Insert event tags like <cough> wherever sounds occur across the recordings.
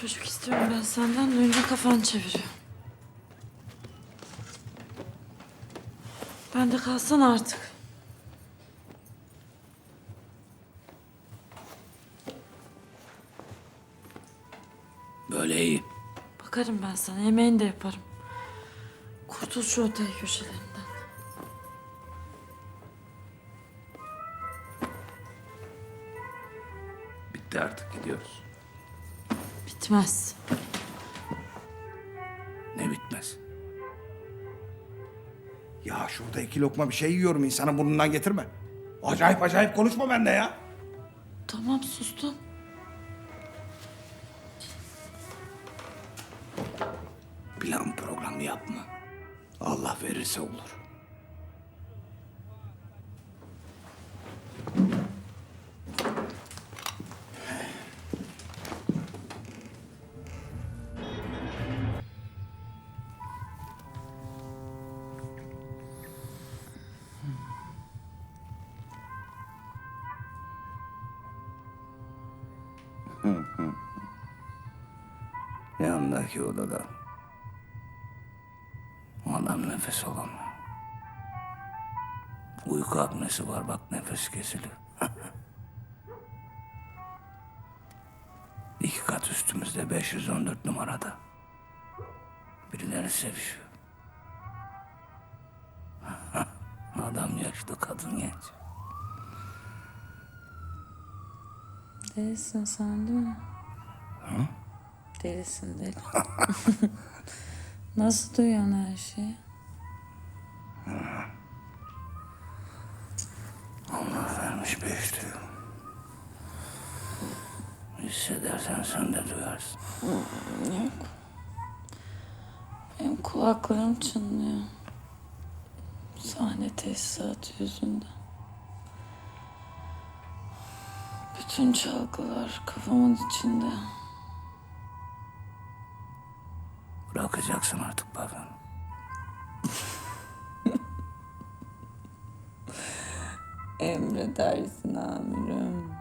Çocuk istiyorum ben senden duyunca kafan çeviriyor. Ben de kalsan artık. Böyle iyi. Bakarım ben sana yemeğini de yaparım. Kurtul şu otel köşelerinden. Bitti artık gidiyoruz. Bitmez. Ne bitmez. Ya şurada iki lokma bir şey yiyorum insanın burnundan getirme. Acayip acayip konuşma bende ya. Tamam sustum. Plan program yapma. Allah verirse olur. Yanındaki odada adam nefes alamıyor. Uyku apnesi var bak nefes kesiliyor. <laughs> İki kat üstümüzde 514 numarada. Birileri sevişiyor. <laughs> Adam yaşlı kadın genç. Delisin sen değil mi? Delisin deli. <laughs> Nasıl duyuyorsun her şeyi? Vermiş beş diyor. Hissedersen sen de duyarsın. Yok. Benim kulaklarım çınlıyor. Sahne tesisatı yüzünden. Bütün çalgılar kafamın içinde. Bırakacaksın artık bakın. <laughs> Emredersin amirim.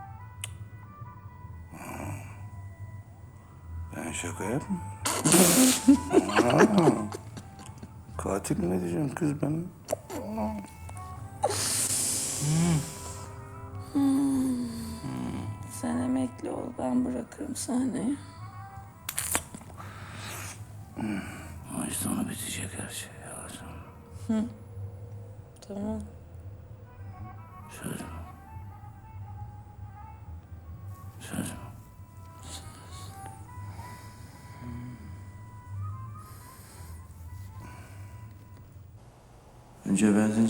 Ben şaka yapmam. <laughs> Katil mi diyeceğim kız benim? Sen emekli ol ben bırakırım sahneyi. Ay sonu bitecek her şey ya. Tamam. Söz mü? Söz mü? Önce benzin